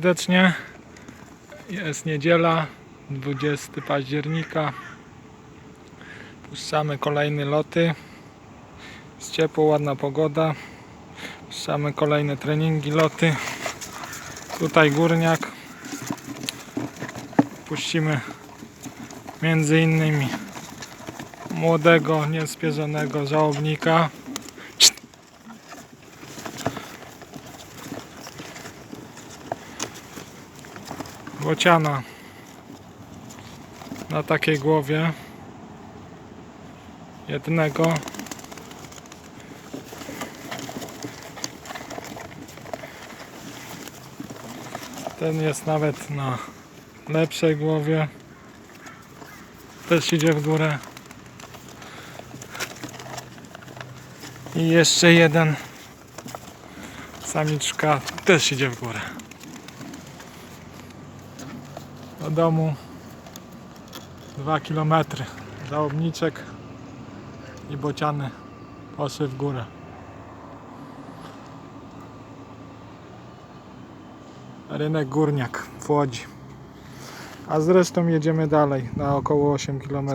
Serdecznie. Jest niedziela, 20 października. Puszczamy kolejne loty. Jest ciepło, ładna pogoda. Puszczamy kolejne treningi, loty. Tutaj górniak. Puścimy między innymi młodego, niespierzonego żałobnika. Bociana na takiej głowie. Jednego. Ten jest nawet na lepszej głowie. Też idzie w górę. I jeszcze jeden. Samiczka też idzie w górę do domu. 2 km żałobniczek i bociany poszły w górę. Rynek górniak w Łodzi. A zresztą jedziemy dalej na około 8 km